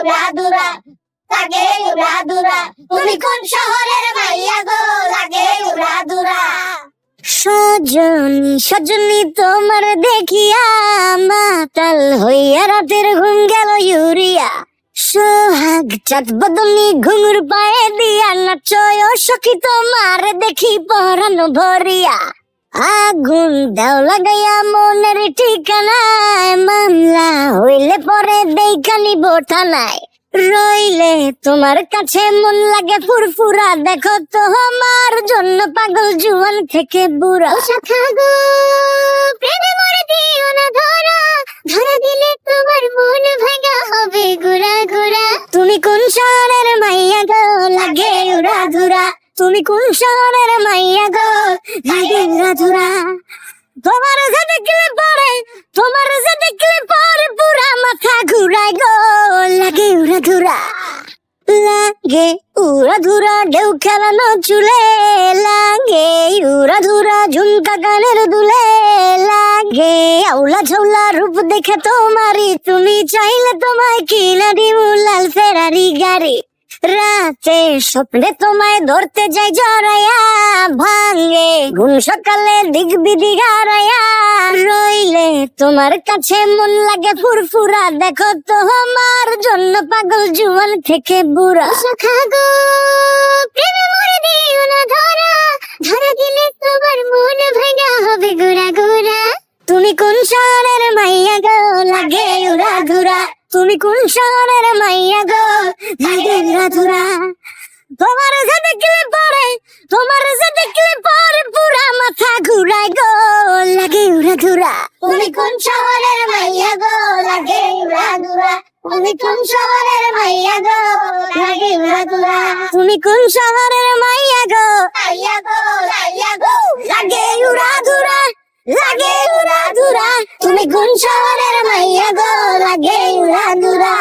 উড়াদুরা লাগে তুমি কোন শহরের মাইয়া গো? লাগে সজনী সজনী তোমার দেখিয়া মাতাল হইয়া রাতের ঘুম গেল ইউরিয়া। সোহাগ, চাঁদ ঘুঙুর পায়ে দিয়া নাচয় সখী তোমার দেখি পরানো ভরিয়া। আগুন দাও লাগাইয়া মনের ঠিকানায় মামলা হইলে পরে থানায়। রইলে তোমার কাছে মন লাগে ফুরফুরা দেখো তো আমার জন্য পাগল জুয়ান থেকে বুড়া। শাখা গো প্রেমে মরে দিও না ধরা ধরা দিলে তোমার মন ভাঙা হবে গুড়া গুড়া। তুমি কোন শহরের মাইয়া গো? লাগে উড়া ধুরা। তুমি কোন শহরের মাইয়া গো? লাগে উড়া ধুরা। তোমার যে দেখলে পরে তোমার লাগে উড়া ধুরা ঢেউ খেলানো চুলে লাগে উড়া ধুরা ঝুমকা গানের দুলে লাগে আউলা ঝাউলা রূপ দেখে তোমারি তুমি চাইলে তোমায় কিনা দিব লাল ফেরারি গাড়ি। রাতে স্বপ্নে তোমায় ধরতে যাই জড়াইয়া ভাঙে ঘুম সকালে দিক বিদি হারাইয়া রইলে তোমার কাছে মন লাগে ফুরফুরা দেখো তো আমার জন্য পাগল জুয়ান থেকে বুড়া। শাখা গো প্রেমে মরে দিও না ধরা ধরা দিলে তোমার মন ভাঙা হবে গুড়া গুড়া তুমি কোন শহরের মাইয়া গো লাগে উড়া ধুরা তুমি কোন শহরের মাইয়া গো? লাগে উড়া ধুরা তোমার যে দেখলে পরে, তোমার যে দেখলে পরে পুরা মাথা ঘুরায় গো। লাগে উড়া ধুরা তুমি কোন শহরের মাইয়া গো? লাগে উড়াদুরা তুমি কোন শহরের মাইয়া গো? লাগে উড়াদুরা তুমি কোন শহরের মাইয়া গো? মাইয়া গো, মাইয়া আমি গুণ শহরের মাইয়া গো লাগে উড়া দুরা